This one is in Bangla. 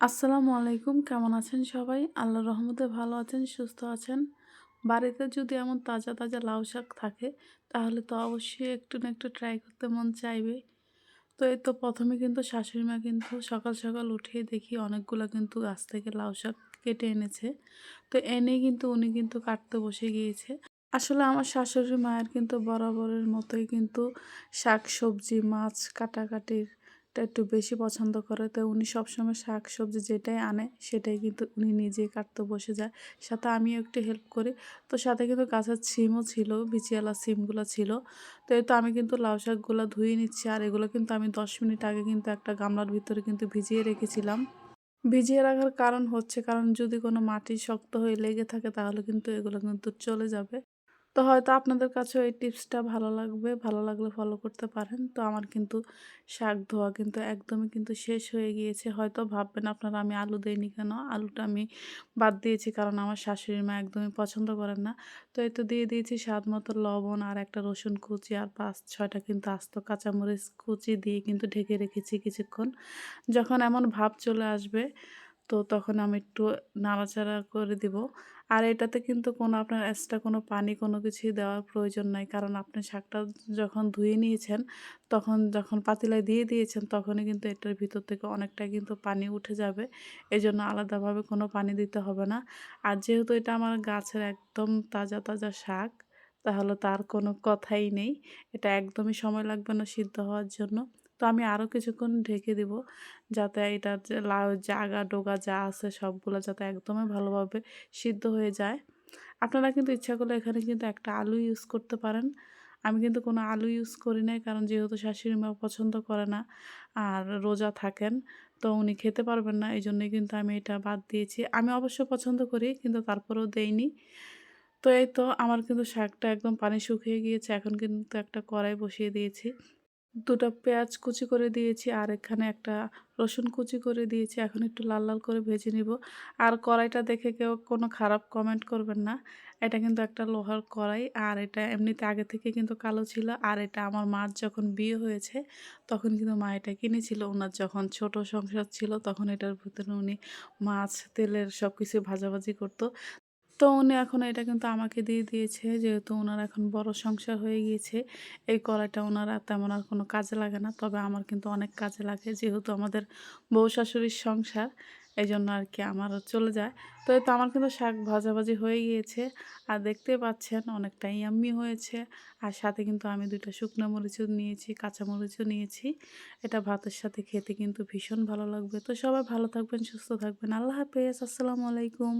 আসসালামু আলাইকুম, কেমন আছেন সবাই? আল্লাহর রহমতে ভালো আছেন, সুস্থ আছেন। বাড়িতে যদি এমন তাজা তাজা লাউ শাক থাকে, তাহলে তো অবশ্যই একটু না একটু ট্রাই করতে মন চাইবে। তো এই তো প্রথমে কিন্তু শাশুড়ি মা কিন্তু সকাল সকাল উঠে দেখি অনেকগুলো কিন্তু গাছ থেকে লাউ শাক কেটে এনেছে। তো এনে কিন্তু উনি কিন্তু কাটতে বসে গিয়েছে। আসলে আমার শাশুড়ি মায়ের কিন্তু বরাবরের মতোই কিন্তু শাক, সবজি, মাছ কাটাকাটির টা একটু বেশি পছন্দ করে, তো উনি সবসময় শাক সবজি যেটাই আনে সেটাই কিন্তু উনি নিজেই কাটতে বসে যায়। সাথে আমিও একটু হেল্প করি। তো সাথে কিন্তু গাছের সিমও ছিল বিচিয়ালা সিমগুলো ছিল। তো এই তো আমি কিন্তু লাউ শাকগুলো ধুয়ে নিচ্ছি আর এগুলো কিন্তু আমি দশ মিনিট আগে কিন্তু একটা গামলার ভিতরে কিন্তু ভিজিয়ে রেখেছিলাম। ভিজিয়ে রাখার কারণ হচ্ছে, কারণ যদি কোনো মাটি শক্ত হয়ে লেগে থাকে তাহলে কিন্তু এগুলো কিন্তু চলে যাবে। তো হয়তো আপনাদের কাছেও এই টিপসটা ভালো লাগবে, ভালো লাগলে ফলো করতে পারেন। তো আমার কিন্তু শাক ধোয়া কিন্তু একদমই কিন্তু শেষ হয়ে গিয়েছে। হয়তো ভাববেন আপনারা আমি আলু দিইনি কেন? আলুটা আমি বাদ দিয়েছি কারণ আমার শাশুড়ি মা একদমই পছন্দ করেন না। তো এই তো দিয়ে দিয়েছি স্বাদ মতো লবণ আর একটা রসুন কুচি আর পাঁচ ছয়টা কিন্তু আস্ত কাঁচামরিচ কুচি দিয়ে কিন্তু ঢেকে রেখেছি কিছুক্ষণ। যখন এমন ভাব চলে আসবে তো তখন আমি একটু নাড়াচাড়া করে দিব। আর এটাতে কিন্তু কোনো আপনার এক্সট্রা কোনো পানি কোনো কিছুই দেওয়ার প্রয়োজন নাই। কারণ আপনি শাকটা যখন ধুয়ে নিয়েছেন, তখন যখন পাতিলায় দিয়ে দিয়েছেন, তখনই কিন্তু এটার ভিতর থেকে অনেকটা কিন্তু পানি উঠে যাবে। এই জন্য আলাদাভাবে কোনো পানি দিতে হবে না। আর যেহেতু এটা আমার গাছের একদম তাজা তাজা শাক, তাহলে তার কোনো কথাই নেই। এটা একদমই সময় লাগবে না সিদ্ধ হওয়ার জন্য। তো আমি আরও কিছুক্ষণ ঢেকে দিব। যাতে এটার যে লাউ, জাগা, ডোগা যা আছে সবগুলো যাতে একদমই ভালোভাবে সিদ্ধ হয়ে যায়। আপনারা কিন্তু ইচ্ছা করলে এখানে কিন্তু একটা আলু ইউজ করতে পারেন। আমি কিন্তু কোনো আলু ইউজ করি নাই কারণ যেহেতু শাশুড়ি মা পছন্দ করে না আর রোজা থাকেন, তো উনি খেতে পারবেন না। এই জন্যই কিন্তু আমি এটা বাদ দিয়েছি। আমি অবশ্য পছন্দ করি কিন্তু তারপরেও দেইনি। তো এই তো আমার কিন্তু শাকটা একদম পানি শুকিয়ে গিয়েছে। এখন কিন্তু একটা কড়াই বসিয়ে দিয়েছি। দুটো পেঁয়াজ কুচি করে দিয়েছি, আর এখানে একটা রসুন কুচি করে দিয়েছি। এখন একটু লাল লাল করে ভেজে নিব। আর কড়াইটা দেখে কেউ কোনো খারাপ কমেন্ট করবেন না। এটা কিন্তু একটা লোহার কড়াই, আর এটা এমনিতে আগে থেকে কিন্তু কালো ছিল। আর এটা আমার মার যখন বিয়ে হয়েছে, তখন কিন্তু মা এটা কিনেছিল। ওনার যখন ছোট সংসার ছিল, তখন এটার ভিতরে উনি মাছ, তেলের সব কিছু ভাজাভাজি করতো। তো উনি এখন এটা কিন্তু আমাকে দিয়ে দিয়েছে, যেহেতু ওনার এখন বড় সংসার হয়ে গিয়েছে, এই কড়াইটা ওনার তেমন আর কোনো কাজে লাগে না। তবে আমার কিন্তু অনেক কাজে লাগে, যেহেতু আমাদের বউ শাশুড়ির সংসার এই জন্য আর কি আমার চলে যায়। তো এই তো আমার কিন্তু শাক ভাজাভাজি হয়ে গিয়েছে, আর দেখতে পাচ্ছেন অনেকটা ইয়াম্মি হয়েছে, আর সাথে কিন্তু আমি দুইটা শুকনো মরিচও নিয়েছি, কাঁচা মরিচও নিয়েছি। এটা ভাতের সাথে খেতে কিন্তু ভীষণ ভালো লাগবে। তো সবাই ভালো থাকবেন, সুস্থ থাকবেন। আল্লাহ হাফেজ, আসসালামু আলাইকুম।